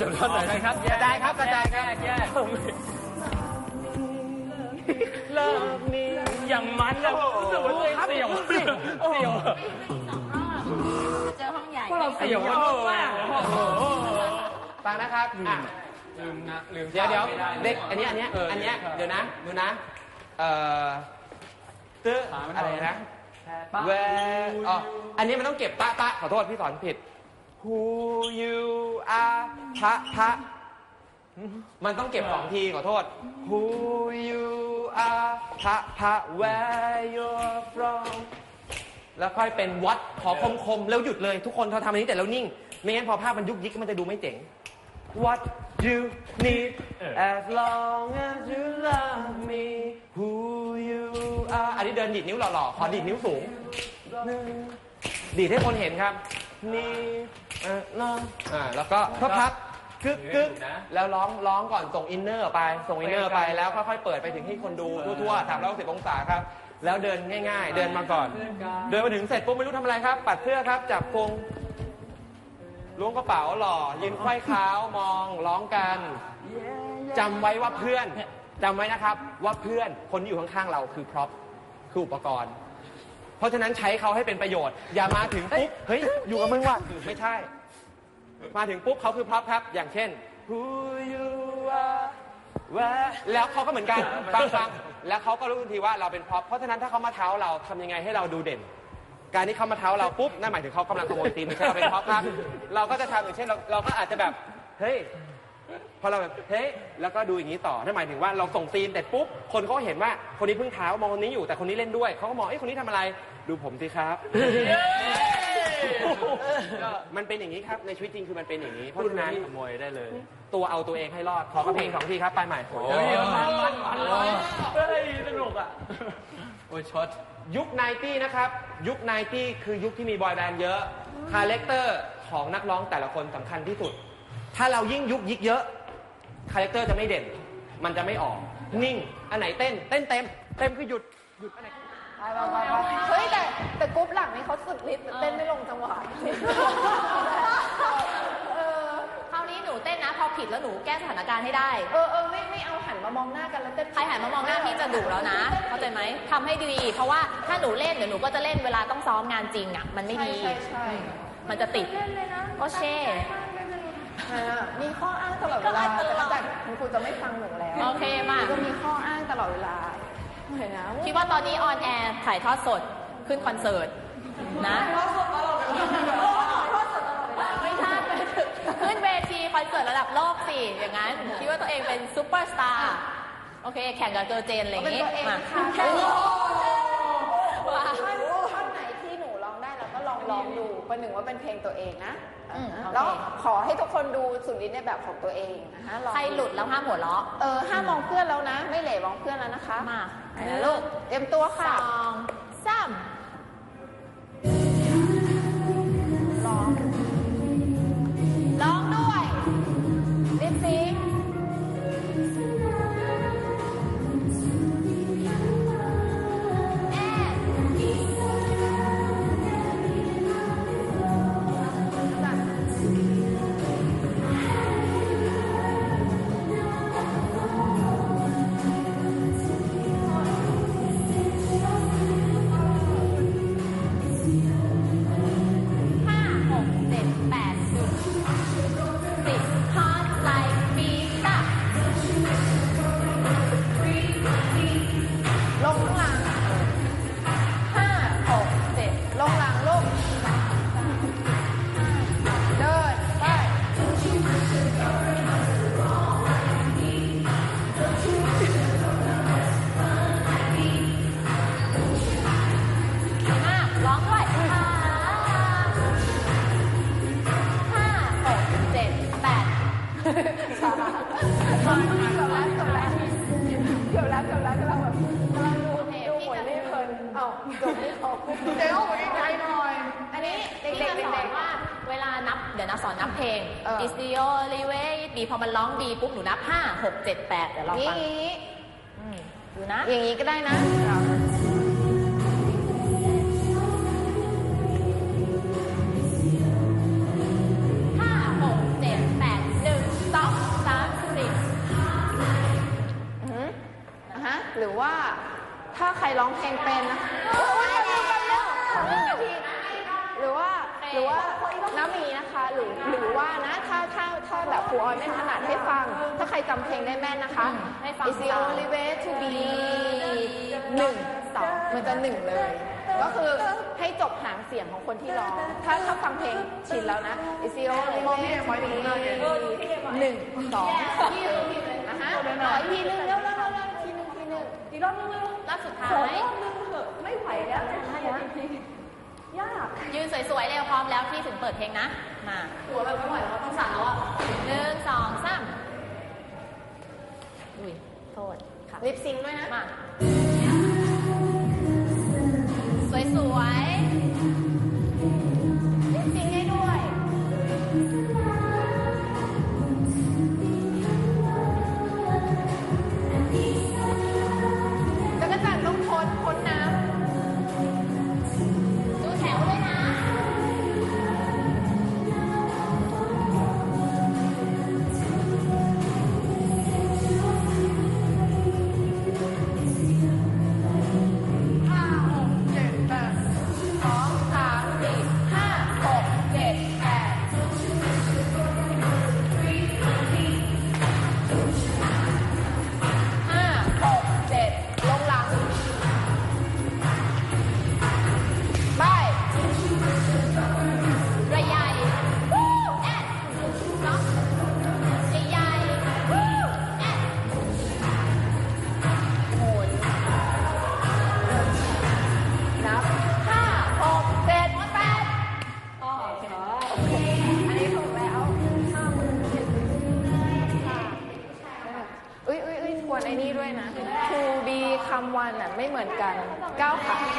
จบท่อนไหนครับกระจายครับกระจายครับแยกเลิกนี้อย่างมันอะรู้สึกว่าตัวเองเสี่ยวเสี่ยวเจอห้องใหญ่พวกเราเสี่ยวมากฟังนะครับลืมนะลืมเดี๋ยวเดี๋ยวเด็กอันนี้อันนี้อันนี้เดี๋ยวนะดูนะเอ่อตื้ออะไรนะแวอ๋ออันนี้มันต้องเก็บตะตะขอโทษพี่สอนผิด Who you are พระพระมันต้องเก็บสองทีขอโทษ Who you are พระพระ where you're from แล้วค่อยเป็น what ขอคมคมๆแล้วหยุดเลย ทุกคนเขาทำอันนี้แต่แล้วนิ่ง ไม่งั้นพอภาพมันยุกยิกมันจะดูไม่เจ๋ง What you need as long as you love me who you are อันนี้เดินดีดนิ้วหล่อๆ ขอดีดนิ้วสูง ดีดให้คนเห็นครับนี่ เออน้องอ่าแล้วก็พับพับกึกกึกแล้วร้องร้องก่อนส่งอินเนอร์ไป ส่งอินเนอร์ไปแล้วค่อยๆเปิดไปถึงที่คนดูทั่วๆสามร้อยสิบองศาครับ แล้วเดินง่าย ๆ เดินมาก่อน เดินมาถึงเสร็จปุ๊บไม่รู้ทำอะไรครับ ปัดเสื้อครับจับพงล้วงกระเป๋าหล่อยืนไขว้เท้ามองร้องกันจำไว้ว่าเพื่อนจำไว้นะครับว่าเพื่อนคนที่อยู่ข้างๆเราคือพร็อพคืออุปกรณ์ เพราะฉะนั้นใช้เขาให้เป็นประโยชน์ อย่ามาถึงปุ๊บ เฮ้ย อยู่กับมึงว่ะไม่ใช่ มาถึงปุ๊บเขาคือพร็อพครับ อย่างเช่น Who you are where แล้วเขาก็เหมือนกันฟังฟังแล้วเขาก็รู้ทันทีว่าเราเป็นพร็อพเพราะฉะนั้นถ้าเขามาเท้าเราทำยังไงให้เราดูเด่น การที่เขามาเท้าเราปุ๊บนั่นหมายถึงเขากำลังขโมยตีนไม่ใช่เราเป็นพร็อพครับ เราก็จะทำอย่างเช่นเราเราก็อาจจะแบบเฮ้ย พอเราแบบเฮ้ยแล้วก็ดูอย่างนี้ต่อนั่นหมายถึงว่าเราส่งซีนแต่ปุ๊บคนเขาเห็นว่าคนนี้เพิ่งเท้ามองคนนี้อยู่แต่คนนี้เล่นด้วยเขาก็มองเอ้ยคนนี้ทำอะไร ดูผมสิครับก็มันเป็นอย่างนี้ครับในชีวิตจริงคือมันเป็นอย่างนี้เพราะฉะนั้นขโมยได้เลยตัวเอาตัวเองให้รอดขอกระเพลงสองทีครับไปใหม่โอ้ยมันมันมันเลยเฮ้ยสนุกอะโอ้ยช็อตยุคไนตี้นะครับ ยุคไนตี้คือยุคที่มีบอยแบนด์เยอะคาแรคเตอร์ของนักร้องแต่ละคนสำคัญที่สุด ถ้าเรายิ่งยุคยิกเยอะคาแรคเตอร์จะไม่เด่น มันจะไม่ออก นิ่ง อันไหนเต้น เต้นเต็ม เต็มคือหยุด หยุดอันไหนเฮ้ยแต่แต่กรุ๊ปหลังนี่เขาสุดฤทธิ์เต้นไม่ลงจังหวะเออคราวนี้หนูเต้นนะ พอผิดแล้วหนูแก้สถานการณ์ให้ได้ เออเออไม่ไม่เอาหันมามองหน้ากันแล้วเต้นใครหันมามองหน้าพี่จะดุแล้วนะ เข้าใจไหมทำให้ดี เพราะว่าถ้าหนูเล่นเดี๋ยวหนูก็จะเล่นเวลาต้องซ้อมงานจริงอะ มันไม่ใช่ดีใช่ใช่มันจะติดเล่นเลยนะโอเคอ่ามีข้ออ้างตลอดเวลาก็แต่อ้างตลอดจากคุณครูจะไม่ฟังหนูแล้วโอเคมาจะมีข้ออ้างตลอดเวลาเห็นนะคิดว่าตอนนี้ออนแอร์ถ่ายทอดสดขึ้นคอนเสิร์ตนะไม่ใช่ขึ้นเวทีคอนเสิร์ตระดับโลกสิอย่างนั้นคิดว่าตัวเองเป็นซูเปอร์สตาร์โอเค แข่งกับเกิร์ลเจนอะไรอย่างเป็นงี้ตัวเองมาค่ะว้า ท่อนท่อนไหนที่หนูร้องได้เราก็ลองร้องดู ประหนึ่งว่าเป็นเพลงตัวเองนะอืมโอเค แล้วขอให้ทุกคนดูสุดฤทธิ์ในแบบของตัวเองนะคะลองใครหลุดแล้วห้ามหัวเราะเออห้ามมองเพื่อนแล้วนะ ไม่เหล่มองเพื่อนแล้วนะคะมาไปนะลูกเตรียมตัวสค่ะ อง กกเดี๋ยวใจหน่อย อันนี้เด็กๆสอนว่าเวลานับเดี๋ยวนะสอนนับเพลงดิสติโอรีเวดีพอมันร้องดีปุ๊บหนูนับ 5 6 7 8 เดี๋ยวลองฟังดูนะ อย่างนี้ก็ได้นะหรือว่า ถ้าใครร้องเพลงเป็นนะโอ้ยเร็วเร็วเร็วขอหนึ่งนาทีหรือว่าหรือว่าน้ามีนะคะหรือหรือว่านะถ้าถ้าถ้าแบบครูออยไม่ถนัดให้ฟัง ถ้าใครจำเพลงได้แม่นนะคะ ให้ฟัง It's the only way to be หนึ่งสองมันจะหนึ่งเลย ก็คือให้จบหางเสียงของคนที่ร้อง ถ้าถ้าฟังเพลงชินแล้วนะ It's the only way to be หนึ่งสองนะฮะขออีกทีหนึงเร็ว สุดท้าขอย รอบนึงเถอะไม่ไหวแล้วจะทำยังไงยากยืนสวยๆเร็วพร้อมแล้วที่ถึงเปิดเพลงนะ มาหัวแบบไม่ไหวแล้วต้องสั่นแล้วอะหนึ่งสองสามอุ้ยโทษค่ะลิปซิงค์ด้วยนะ มา สวยๆ ไม่เหมือนกันก้าวขาไม่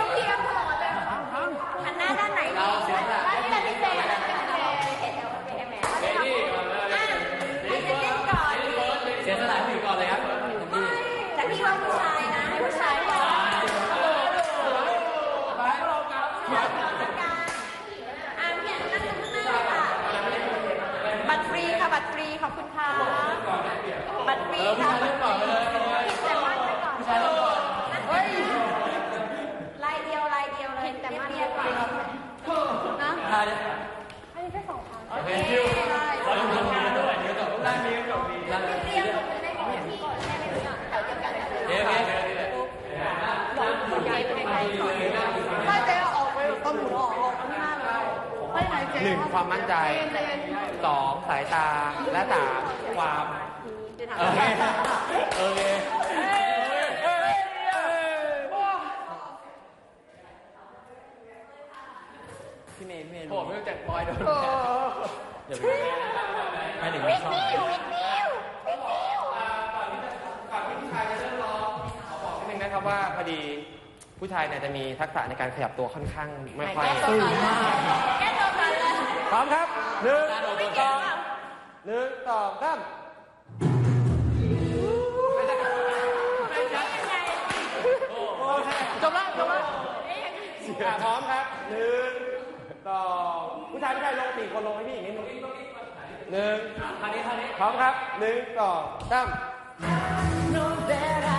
ต้องเทียบตลอดเลย หันหน้าด้านไหนดีด้านนี้แหละพี่เจนด้านนี้แหละพี่เจนเห็นแถวพี่เจนแหมอะให้เจนเล่นก่อน เสียสละถือก่อนเลยครับ แต่พี่ว่าผู้ชายนะให้ผู้ชายก่อนอะพี่อันนั่งตรงข้างหน้าเลยค่ะ บัตรฟรีค่ะ บัตรฟรี ขอบคุณค่ะ บัตรฟรีค่ะบัตรฟรีแต่มั่นไปก่อนเฮ้ยลายเดียวลายเดียวเลยแต่มั่นไปก่อนนะ ท่า อันนี้แค่สองพัน โอเคคิวเราต้องทำงานด้วยเดี๋ยวจบด้านนี้ก็จบดีด้านนี้ เรียกผมได้บอกที่ก่อนได้ไหมคะแถวเดียวกัน เดี๋ยวเดี๋ยวเดี๋ยว ถ้าเจ๊เอาออกไปแบบต้นหมูออกออกข้างหน้าเลยไม่ไหนเจ๊ หนึ่งความมั่น ใจสองสายตาและสามความโอเคโอเคพี่เมย์พี่เมย์ผมไม่รู้จักบอยโดนเดี๋ยวไม่ถึงไม่ชอบวิกนิววิกนิวนิดนึงนะครับว่าพอดีผู้ชายเนี่ยจะมีทักษะในการขยับตัวค่อนข้างไม่ค่อยแก้ตัวก่ ร้อมครับหนึ่งไม่สเก่องงเปล่าหนึ่งสองสามจบแล้วจบแล้วอะพร้อมครับหนึ่งสองผู้ชายผู้ชายลงสี่คนลงให้พี่อีกนิดนึงหนึ่งพร้อมครับหนึ่งสองสาม know that I